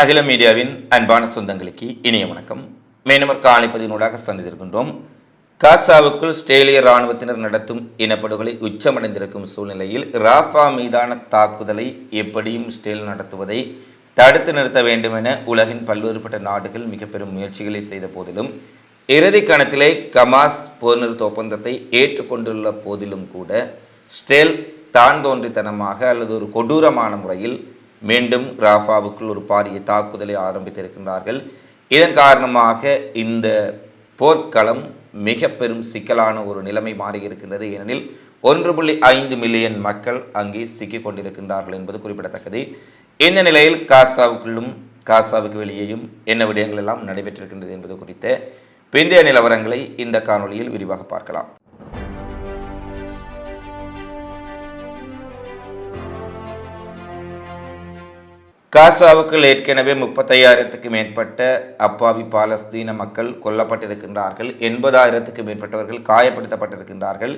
அகில மீடியாவின் அன்பான சொந்தங்களுக்கு இனிய வணக்கம். மேனவர் காலைப்பதினூடாக சந்தித்திருக்கின்றோம். காசாவுக்குள் ஸ்ட்ரேலிய இராணுவத்தினர் நடத்தும் இனப்படுகொலை உச்சமடைந்திருக்கும் சூழ்நிலையில் ராஃபா மீதான தாக்குதலை எப்படியும் ஸ்டேல் நடத்துவதை தடுத்து நிறுத்த வேண்டும் என உலகின் பல்வேறுபட்ட நாடுகள் மிக பெரும் முயற்சிகளை செய்த போதிலும் இறுதி கணத்திலே கமாஸ் போர் நிறுத்த ஒப்பந்தத்தை ஏற்றுக்கொண்டுள்ள போதிலும் கூட ஸ்டேல் தான் தோன்றித்தனமாக அல்லது ஒரு கொடூரமான முறையில் மீண்டும் ராஃபாவுக்குள் ஒரு பாரிய தாக்குதலை ஆரம்பித்திருக்கின்றார்கள். இதன் காரணமாக இந்த போர்க்களம் மிக பெரும் சிக்கலான ஒரு நிலைமை மாறியிருக்கின்றது. ஏனெனில் ஒன்று புள்ளி ஐந்து மில்லியன் மக்கள் அங்கே சிக்கிக் கொண்டிருக்கின்றார்கள் என்பது குறிப்பிடத்தக்கது. இந்த நிலையில் காசாவுக்குள்ளும் காசாவுக்கு வெளியேயும் என்ன விடயங்கள் எல்லாம் நடைபெற்றிருக்கின்றது என்பது குறித்த பிந்தைய நிலவரங்களை இந்த காணொளியில் விரிவாக பார்க்கலாம். காசாவுக்குள் ஏற்கனவே முப்பத்தையாயிரத்துக்கு மேற்பட்ட அப்பாவி பாலஸ்தீன மக்கள் கொல்லப்பட்டிருக்கின்றார்கள். எண்பதாயிரத்துக்கு மேற்பட்டவர்கள் காயப்படுத்தப்பட்டிருக்கின்றார்கள்.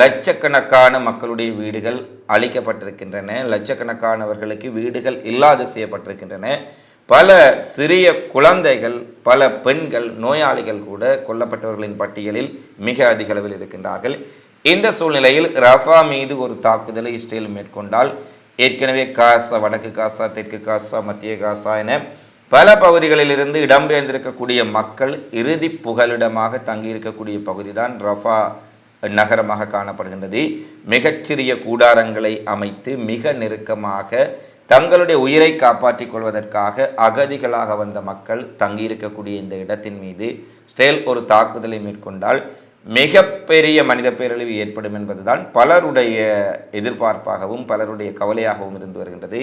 லட்சக்கணக்கான மக்களுடைய வீடுகள் அழிக்கப்பட்டிருக்கின்றன. லட்சக்கணக்கானவர்களுக்கு வீடுகள் இல்லாது செய்யப்பட்டிருக்கின்றன. பல சிறிய குழந்தைகள் பல பெண்கள் நோயாளிகள் கூட கொல்லப்பட்டவர்களின் பட்டியலில் மிக அதிக அளவில் இருக்கின்றார்கள். இந்த சூழ்நிலையில் ரஃபா மீது ஒரு தாக்குதலை இஸ்ரேல் மேற்கொண்டால் ஏற்கனவே காசா வடக்கு காசா தெற்கு காசா மத்திய காசா என பல பகுதிகளிலிருந்து இடம்பெயர்ந்திருக்கக்கூடிய மக்கள் இறுதி புகலிடமாக தங்கியிருக்கக்கூடிய பகுதி தான் ரஃபா நகரமாக காணப்படுகின்றது. மிகச்சிறிய கூடாரங்களை அமைத்து மிக நெருக்கமாக தங்களுடைய உயிரை காப்பாற்றிக் கொள்வதற்காக அகதிகளாக வந்த மக்கள் தங்கியிருக்கக்கூடிய இந்த இடத்தின் மீது ஸ்டேல் ஒரு தாக்குதலை மேற்கொண்டால் மிகப்பெரிய மனித பேரழிவு ஏற்படும் என்பதுதான் பலருடைய எதிர்பார்ப்பாகவும் பலருடைய கவலையாகவும் இருந்து வருகின்றது.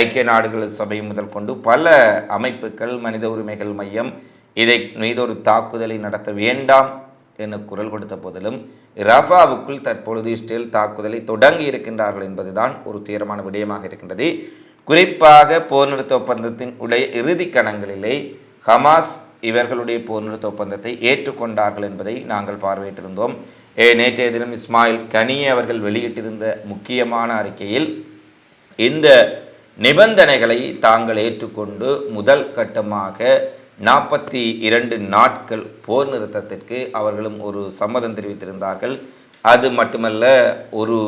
ஐக்கிய நாடுகள் சபை முதல் கொண்டு பல அமைப்புகள் மனித உரிமைகள் மையம் இதை மீது ஒரு தாக்குதலை நடத்த வேண்டாம் என குரல் கொடுத்த போதிலும் ரஃபாவுக்குள் தற்பொழுது இஸ்ரேல் தாக்குதலை தொடங்கி இருக்கின்றார்கள் என்பதுதான் ஒரு தீரமான விடயமாக இருக்கின்றது. குறிப்பாக போர் நிறுத்த ஒப்பந்தத்தின் உடைய இறுதி கணங்களிலே ஹமாஸ் இவர்களுடைய போர் நிறுத்த ஒப்பந்தத்தை ஏற்றுக்கொண்டார்கள் என்பதை நாங்கள் பார்வையிட்டிருந்தோம். ஏ நேற்றைய தினம் இஸ்மாயில் கனியே அவர்கள் வெளியிட்டிருந்த முக்கியமான அறிக்கையில் இந்த நிபந்தனைகளை தாங்கள் ஏற்றுக்கொண்டு முதல் கட்டமாக நாற்பத்தி இரண்டு நாட்கள் போர் நிறுத்தத்திற்கு அவர்களும் ஒரு சம்மதம் தெரிவித்திருந்தார்கள். அது மட்டுமல்ல ஒரு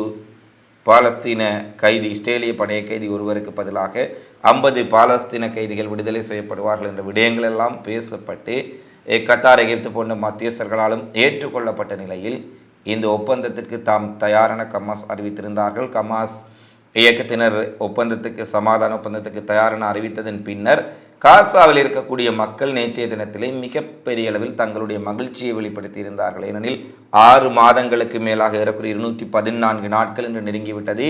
பாலஸ்தீன கைதி இஸ்ரேலிய படைய கைதி ஒருவருக்கு பதிலாக ஐம்பது பாலஸ்தீன கைதிகள் விடுதலை செய்யப்படுவார்கள் என்ற விடயங்கள் எல்லாம் பேசப்பட்டு கத்தார் எகிப்து போன்ற மத்தியஸ்தர்களாலும் ஏற்றுக்கொள்ளப்பட்ட நிலையில் இந்த ஒப்பந்தத்திற்கு தாம் தயாரான கமாஸ் அறிவித்திருந்தார்கள். கமாஸ் இயக்கத்தினர் ஒப்பந்தத்துக்கு சமாதான ஒப்பந்தத்துக்கு தயாரென அறிவித்ததன் பின்னர் காசாவில் இருக்கக்கூடிய மக்கள் நேற்றைய தினத்திலே மிகப்பெரிய அளவில் தங்களுடைய மகிழ்ச்சியை வெளிப்படுத்தி இருந்தார்கள் ஏனெனில் ஆறு மாதங்களுக்கு மேலாக ஏறக்குறைய இருநூற்றி பதினான்கு நாட்கள் என்று நெருங்கிவிட்டது.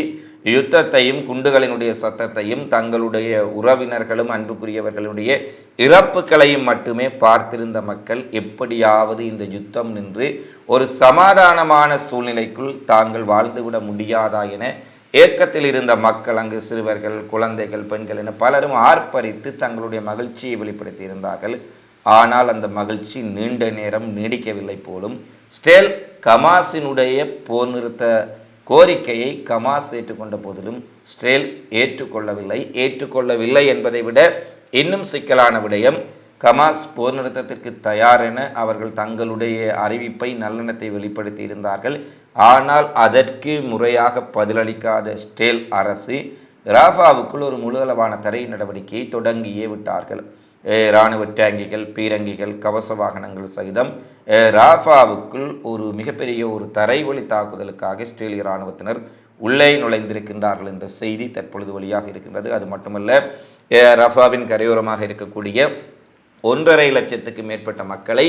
யுத்தத்தையும் குண்டுகளினுடைய சத்தத்தையும் தங்களுடைய உறவினர்களும் அன்புக்குரியவர்களுடைய இறப்புகளையும் மட்டுமே பார்த்திருந்த மக்கள் எப்படியாவது இந்த யுத்தம் நின்று ஒரு சமாதானமான சூழ்நிலைக்குள் தாங்கள் வாழ்ந்துவிட முடியாதா என ஏக்கத்தில் இருந்த மக்கள் அங்கு சிறுவர்கள் குழந்தைகள் பெண்கள் என பலரும் ஆர்ப்பரித்து தங்களுடைய மகிழ்ச்சியை வெளிப்படுத்தி இருந்தார்கள் ஆனால் அந்த மகிழ்ச்சி நீண்ட நேரம் நீடிக்கவில்லை போலும் ஸ்டேல் கமாஸினுடைய போர் நிறுத்த கோரிக்கையை கமாஸ் ஏற்றுக்கொண்ட போதிலும் ஸ்டேல் ஏற்றுக்கொள்ளவில்லை ஏற்றுக்கொள்ளவில்லை என்பதை விட இன்னும் சிக்கலான விடயம் கமாஸ் போர் நிறுத்தத்திற்கு தயார் என அவர்கள் தங்களுடைய அறிவிப்பை நல்லெண்ணத்தை வெளிப்படுத்தி இருந்தார்கள் ஆனால் அதற்கு முறையாக பதிலளிக்காத ஸ்டேல் அரசு ராஃபாவுக்குள் ஒரு முழு தரை தடை நடவடிக்கையை தொடங்கியே விட்டார்கள். இராணுவ டேங்கிகள் பீரங்கிகள் கவச வாகனங்கள் சகிதம் ராஃபாவுக்குள் ஒரு மிகப்பெரிய ஒரு தரைவழி தாக்குதலுக்காக இஸ்ரேலிய இராணுவத்தினர் உள்ளே நுழைந்திருக்கின்றார்கள் என்ற செய்தி தற்பொழுது வழியாக இருக்கின்றது. அது மட்டுமல்ல ரஃபாவின் கரையோரமாக இருக்கக்கூடிய ஒன்றரை லட்சத்துக்கு மேற்பட்ட மக்களை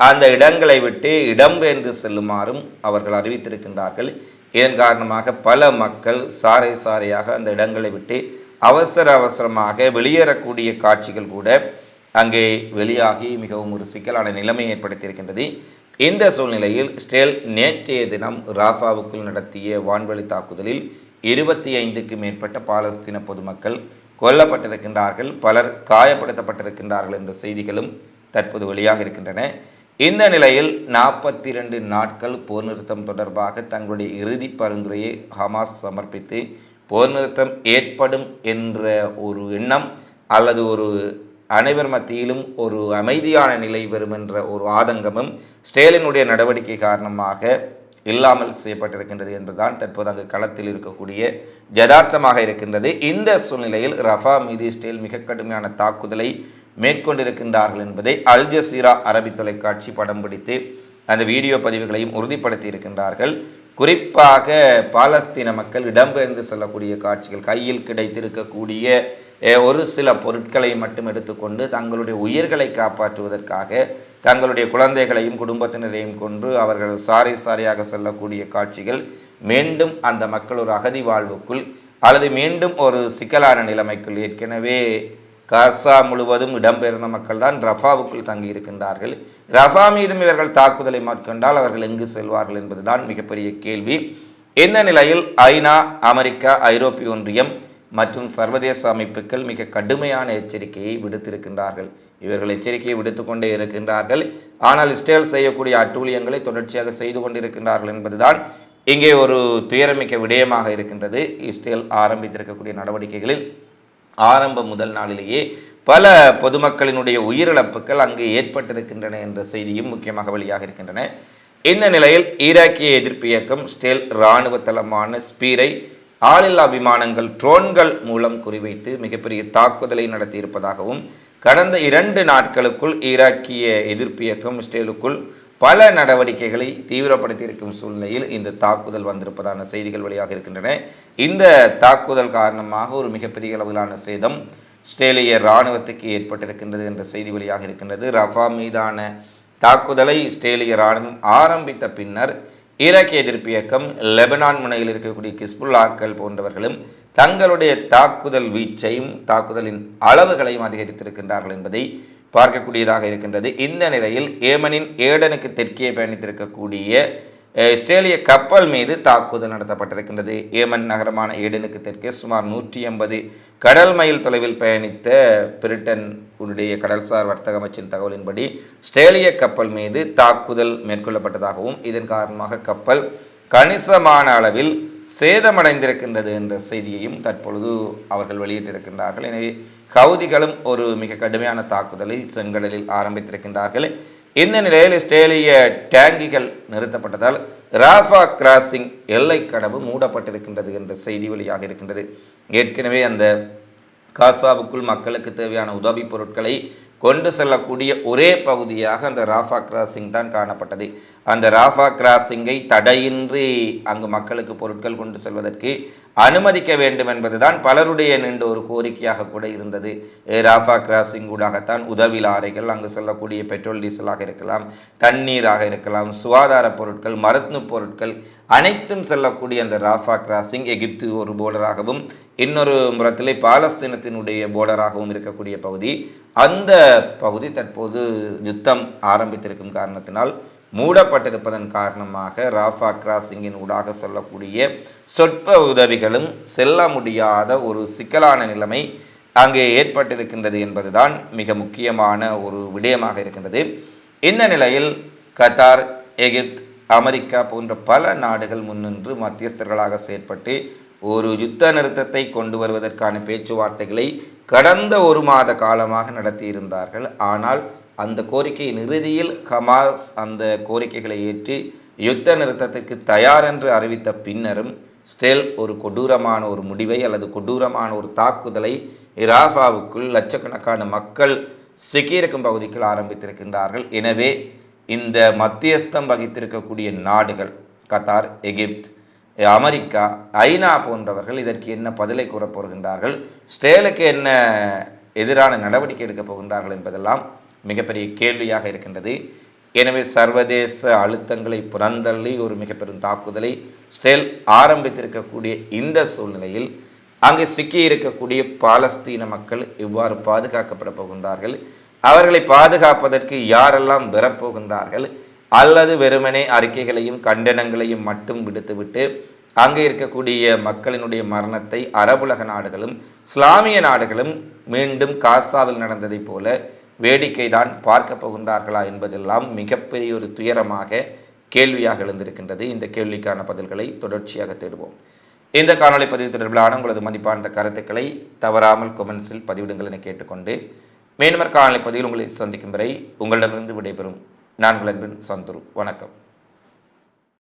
அந்த இடங்களை விட்டு இடம்பெயர்ந்து செல்லுமாறும் அவர்கள் அறிவித்திருக்கின்றார்கள். இதன் காரணமாக பல மக்கள் சாறை சாறையாக அந்த இடங்களை விட்டு அவசர அவசரமாக வெளியேறக்கூடிய காட்சிகள் கூட அங்கே வெளியாகி மிகவும் ஒரு சிக்கலான நிலைமை ஏற்படுத்தியிருக்கின்றது. இந்த சூழ்நிலையில் ஸ்டேல் நேற்றைய தினம் ராஃபாவுக்குள் நடத்திய வான்வழி தாக்குதலில் இருபத்தி ஐந்துக்கு மேற்பட்ட பாலஸ்தீன பொதுமக்கள் கொல்லப்பட்டிருக்கின்றார்கள். பலர் காயப்படுத்தப்பட்டிருக்கின்றார்கள் என்ற செய்திகளும் தற்போது வெளியாக இருக்கின்றன இந்த நிலையில் நாற்பத்தி இரண்டு நாட்கள் போர் நிறுத்தம் தொடர்பாக தங்களுடைய இறுதி பரிந்துரையை ஹமாஸ் சமர்ப்பித்து போர் நிறுத்தம் ஏற்படும் என்ற ஒரு எண்ணம் அல்லது ஒரு அனைவர் மத்தியிலும் ஒரு அமைதியான நிலை வரும் என்ற ஒரு ஆதங்கமும் ஸ்டேலினுடைய நடவடிக்கை காரணமாக இல்லாமல் செய்யப்பட்டிருக்கின்றது என்றுதான் தற்போது அங்கு களத்தில் இருக்கக்கூடிய யதார்த்தமாக இருக்கின்றது. இந்த சூழ்நிலையில் ரஃபா மீது ஸ்டேல் மிக கடுமையான தாக்குதலை மேற்கொண்டிருக்கின்றார்கள் என்பதை அல் ஜசீரா அரபி தொலைக்காட்சி படம் பிடித்து அந்த வீடியோ பதிவுகளையும் உறுதிப்படுத்தி இருக்கின்றார்கள் குறிப்பாக பாலஸ்தீன மக்கள் இடம்பெயர்ந்து செல்லக்கூடிய காட்சிகள் கையில் கிடைத்திருக்கக்கூடிய ஒரு சில பொருட்களை மட்டும் எடுத்துக்கொண்டு தங்களுடைய உயிர்களை காப்பாற்றுவதற்காக தங்களுடைய குழந்தைகளையும் குடும்பத்தினரையும் கொன்று அவர்கள் சாரி சாரியாக செல்லக்கூடிய காட்சிகள் மீண்டும் அந்த மக்கள் ஒரு அகதி வாழ்வுக்குள் அல்லது மீண்டும் ஒரு சிக்கலான நிலைமைக்குள் ஏற்கனவே காசா முழுவதும் இடம்பெயர்ந்த மக்கள் தான் ரஃபாவுக்குள் தங்கியிருக்கின்றார்கள். ரஃபா மீதும் இவர்கள் தாக்குதலை மேற்கொண்டால் அவர்கள் எங்கு செல்வார்கள் என்பதுதான் மிகப்பெரிய கேள்வி. இந்த நிலையில் ஐநா அமெரிக்கா ஐரோப்பிய ஒன்றியம் மற்றும் சர்வதேச அமைப்புகள் மிக கடுமையான எச்சரிக்கையை விடுத்திருக்கின்றார்கள். இவர்கள் எச்சரிக்கையை விடுத்துக்கொண்டே இருக்கின்றார்கள். ஆனால் இஸ்ரேல் செய்யக்கூடிய அட்டூழியங்களை தொடர்ச்சியாக செய்து கொண்டிருக்கின்றார்கள் என்பதுதான் இங்கே ஒரு துயரமிக்க விடயமாக இருக்கின்றது. இஸ்ரேல் ஆரம்பித்திருக்கக்கூடிய நடவடிக்கைகளில் ஆரம்ப முதல் நாளிலேயே பல பொதுமக்களினுடைய உயிரிழப்புகள் அங்கு ஏற்பட்டிருக்கின்றன என்ற செய்தியும் முக்கியமாக வெளியாக இருக்கின்றன. இந்த நிலையில் ஈராக்கிய எதிர்ப்பு இயக்கம் ஸ்டேல் இராணுவ தளமான ஸ்பீரை ஆளில்லா விமானங்கள் ட்ரோன்கள் மூலம் குறிவைத்து மிகப்பெரிய தாக்குதலை நடத்தியிருப்பதாகவும் கடந்த இரண்டு நாட்களுக்குள் ஈராக்கிய எதிர்ப்பு இயக்கம் இஸ்ரேலுக்குள் பல நடவடிக்கைகளை தீவிரப்படுத்தியிருக்கும் சூழ்நிலையில் இந்த தாக்குதல் வந்திருப்பதான செய்திகள் வெளியாக இருக்கின்றன. இந்த தாக்குதல் காரணமாக ஒரு மிகப்பெரிய அளவிலான சேதம் இஸ்ரேலிய இராணுவத்துக்கு ஏற்பட்டிருக்கின்றது என்ற செய்தி வெளியாக இருக்கின்றது. ரஃபா மீதான தாக்குதலை இஸ்ரேலிய இராணுவம் ஆரம்பித்த பின்னர் ஈராக் எதிர்ப்பு இயக்கம் லெபனான் முனையில் இருக்கக்கூடிய கிஸ்புல்லாக்கள் போன்றவர்களும் தங்களுடைய தாக்குதல் வீச்சையும் தாக்குதலின் அளவுகளையும் அதிகரித்திருக்கின்றார்கள் என்பதை பார்க்கக்கூடியதாக இருக்கின்றது. இந்த நிலையில் ஏமனின் ஏடனுக்கு தெற்கே பயணித்திருக்கக்கூடிய இஸ்ரேலிய கப்பல் மீது தாக்குதல் நடத்தப்பட்டிருக்கின்றது. ஏமன் நகரமான ஏடனுக்கு தெற்கே சுமார் நூற்றி எண்பது கடல் மைல் தொலைவில் பயணித்த பிரிட்டன் உடைய கடல்சார் வர்த்தக அமைச்சின் தகவலின்படி இஸ்ரேலிய கப்பல் மீது தாக்குதல் மேற்கொள்ளப்பட்டதாகவும் இதன் காரணமாக கப்பல் கணிசமான அளவில் சேதமடைந்திருக்கின்றது என்ற செய்தியையும் தற்பொழுது அவர்கள் வெளியிட்டிருக்கின்றார்கள். எனவே ஹவுதிகளும் ஒரு மிக கடுமையான தாக்குதலை செங்கடலில் ஆரம்பித்திருக்கின்றார்கள். இந்த நிலையில் இஸ்ரேலிய டேங்கிகள் நிறுத்தப்பட்டதால் ராஃபா கிராசிங் எல்லை கடவு மூடப்பட்டிருக்கின்றது என்ற செய்தி வெளியாக இருக்கின்றது. ஏற்கனவே அந்த காசாவுக்குள் மக்களுக்கு தேவையான உதவிப் பொருட்களை கொண்டு செல்லக்கூடிய ஒரே பகுதியாக அந்த ராஃபா கிராசிங் தான் காணப்பட்டது. அந்த ராஃபா கிராசிங்கை தடையின்றி அங்கு மக்களுக்கு பொருட்கள் கொண்டு செல்வதற்கு அனுமதிக்க வேண்டும் என்பதுதான் பலருடைய நீண்ட ஒரு கோரிக்கையாக கூட இருந்தது. ராஃபா கிராசிங் ஊடாகத்தான் உதவி லாரிகள் அங்கு செல்லக்கூடிய பெட்ரோல் டீசலாக இருக்கலாம் தண்ணீராக இருக்கலாம் சுகாதார பொருட்கள் மருத்துவ பொருட்கள் அனைத்தும் செல்லக்கூடிய அந்த ராஃபா கிராசிங் எகிப்து ஒரு போர்டராகவும் இன்னொரு முறத்திலே பாலஸ்தீனத்தினுடைய போர்டராகவும் இருக்கக்கூடிய பகுதி. அந்த பகுதி தற்போது யுத்தம் ஆரம்பித்திருக்கும் காரணத்தினால் மூடப்பட்டிருப்பதன் காரணமாக ராஃபா கிராசிங்கின் ஊடாக சொல்லக்கூடிய சொற்ப உதவிகளும் செல்ல முடியாத ஒரு சிக்கலான நிலைமை அங்கே ஏற்பட்டிருக்கின்றது என்பதுதான் மிக முக்கியமான ஒரு விடயமாக இருக்கின்றது. இந்த நிலையில் கத்தார் எகிப்த் அமெரிக்கா போன்ற பல நாடுகள் முன்னின்று மத்தியஸ்தர்களாக செயற்பட்டு ஒரு யுத்த நிறுத்தத்தை கொண்டு வருவதற்கான பேச்சுவார்த்தைகளை கடந்த ஒரு மாத காலமாக நடத்தியிருந்தார்கள். ஆனால் அந்த கோரிக்கையின் இறுதியில் ஹமாஸ் அந்த கோரிக்கைகளை ஏற்றி யுத்த நிறுத்தத்துக்கு தயார் என்று அறிவித்த பின்னரும் ஸ்டெல் ஒரு கொடூரமான ஒரு முடிவை அல்லது கொடூரமான ஒரு தாக்குதலை இராஃபாவுக்குள் லட்சக்கணக்கான மக்கள் சிக்கியிருக்கும் பகுதிக்குள் ஆரம்பித்திருக்கின்றார்கள். எனவே இந்த மத்தியஸ்தம் வகித்திருக்கக்கூடிய நாடுகள் கத்தார் எகிப்து அமெரிக்கா ஐநா போன்றவர்கள் இதற்கு என்ன பதிலை கூறப் போகின்றார்கள்? ஸ்டேலுக்கு என்ன எதிரான நடவடிக்கை எடுக்கப் போகின்றார்கள் என்பதெல்லாம் மிகப்பெரிய கேள்வியாக இருக்கின்றது. எனவே சர்வதேச அழுத்தங்களை புறந்தள்ளி ஒரு மிகப்பெரும் தாக்குதலை ஸ்டேல் ஆரம்பித்திருக்கக்கூடிய இந்த சூழ்நிலையில் அங்கு சிக்கி இருக்கக்கூடிய பாலஸ்தீன மக்கள் இவ்வாறு பாதுகாக்கப்பட போகின்றார்கள். அவர்களை பாதுகாப்பதற்கு யாரெல்லாம் பெறப்போகின்றார்கள் அல்லது வெறுமனே அறிக்கைகளையும் கண்டனங்களையும் மட்டும் விடுத்துவிட்டு அங்கே இருக்கக்கூடிய மக்களினுடைய மரணத்தை அரபுலக நாடுகளும் இஸ்லாமிய நாடுகளும் மீண்டும் காசாவில் நடந்ததைப் போல வேடிக்கை தான் பார்க்க போகின்றார்களா என்பதெல்லாம் மிகப்பெரிய ஒரு துயரமாக கேள்வியாக எழுந்திருக்கின்றது. இந்த கேள்விக்கான பதில்களை தொடர்ச்சியாக தேடுவோம். இந்த காணொலி பதிவு தொடர்பிலான உங்களது மதிப்பான கருத்துக்களை தவறாமல் கொமெண்ட்ஸில் பதிவிடுங்கள் என கேட்டுக்கொண்டு மேன்மர் காணொலி பதிவில் உங்களை சந்திக்கும் வரை உங்களிடமிருந்து விடைபெறும். நான் உங்கள் அன்பின் சந்துரு. வணக்கம்.